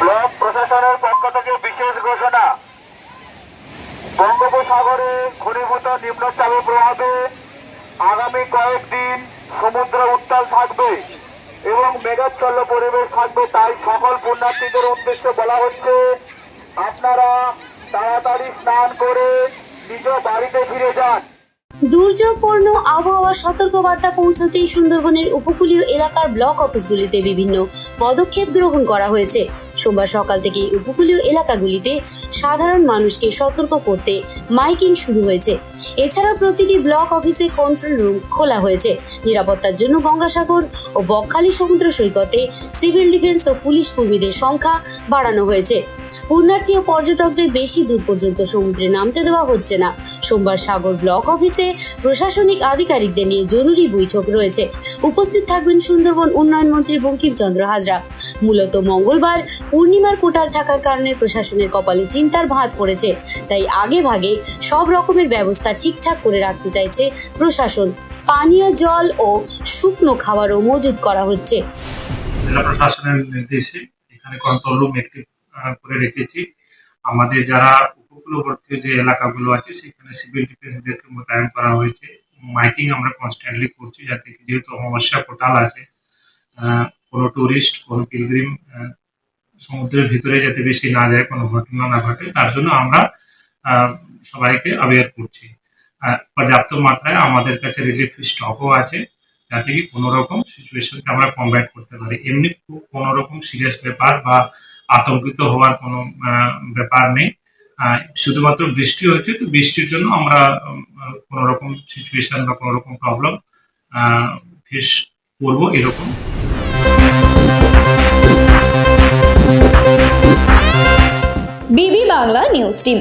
Block প্রশাসনের পক্ষ থেকে বিশেষ ঘোষণা। বঙ্গোপসাগরে ঘনীভূত নিম্নচাপের প্রভাবে আগামী কয়েকদিন সমুদ্র উত্তাল থাকবে এবং মেঘাচ্ছন্ন পরিবেশ থাকবে। তাই সকল পুণ্যার্থীদের উদ্দেশ্যে বলা হচ্ছে, আপনারা তাড়াতাড়ি স্নান করে নিজ বাড়িতে ফিরে যান। দুর্যোগপূর্ণ আবহাওয়া সতর্কবার্তা পৌঁছতেই সুন্দরবনের উপকূলীয় এলাকার ব্লক অফিসগুলিতে বিভিন্ন পদক্ষেপ গ্রহণ করা হয়েছে। সোমবার সকাল থেকে উপকূলীয় এলাকাগুলিতে সাধারণ মানুষকে সতর্ক করতে মাইকিং শুরু হয়েছে। এছাড়া প্রতিটি ব্লক অফিসে কন্ট্রোল রুম খোলা হয়েছে। নিরাপত্তার জন্য গঙ্গাসাগর ও বকখালি সমুদ্র সৈকতে সিভিল ডিফেন্স ও পুলিশ কর্মীদের সংখ্যা বাড়ানো হয়েছে। পুণ্যার্থী ও পর্যটকদের বেশি দূর পর্যন্ত সমুদ্রে নামতে দেওয়া হচ্ছে না। সোমবার সাগর ব্লক অফিসে প্রশাসনিক আধিকারিকদের নিয়ে জরুরি বৈঠক রয়েছে। উপস্থিত থাকবেন সুন্দরবন উন্নয়ন মন্ত্রী বঙ্কিমচন্দ্র হাজরা। মূলত মঙ্গলবার পূর্ণিমার কোটাল থাকার কারণে প্রশাসনের কপালে চিন্তার ভাঁজ পড়েছে। তাই আগে ভাগে সব রকমের ব্যবস্থা ঠিকঠাক করে রাখতে চাইছে প্রশাসন। পানীয় জল ও শুকনো খাবারও মজুদ করা হচ্ছে। জেলা প্রশাসনের নির্দেশে এখানে কন্ট্রোল রুম একটি করে রেখেছি। আমাদের যারা উপকূলবর্তী যে এলাকাগুলো আছে, সেখানে সিভিল ডিফেন্সদেরকে মোতায়েন করা হয়েছে। মাইকিং আমরা কনস্ট্যান্টলি করছি যাতে যেহেতু অমাবস্যা কোটাল আছে কোনো টুরিস্ট কোনো পিলগ্রিম সমুদ্রের ভিতরে যাতে বেশি না যায়, কোনো ঘটনা না ঘটে, তার জন্য আমরা সবাইকে অ্যাওয়ার করছি। পর্যাপ্ত মাত্রায় আমাদের কাছে রিলিফ স্টকও আছে, যাতে কি কোনো রকম সিচুয়েশনকে আমরা কমব্যাট করতে পারি। এমনি কোনো রকম সিরিয়াস ব্যাপার বা আতঙ্কিত হওয়ার কোনো ব্যাপার নেই। শুধুমাত্র বৃষ্টি হয়েছে তো বৃষ্টির জন্য আমরা কোনো রকম সিচুয়েশন বা কোনো রকম প্রবলেম ফেস করব এরকম। বিবি বাংলা নিউজ টিম।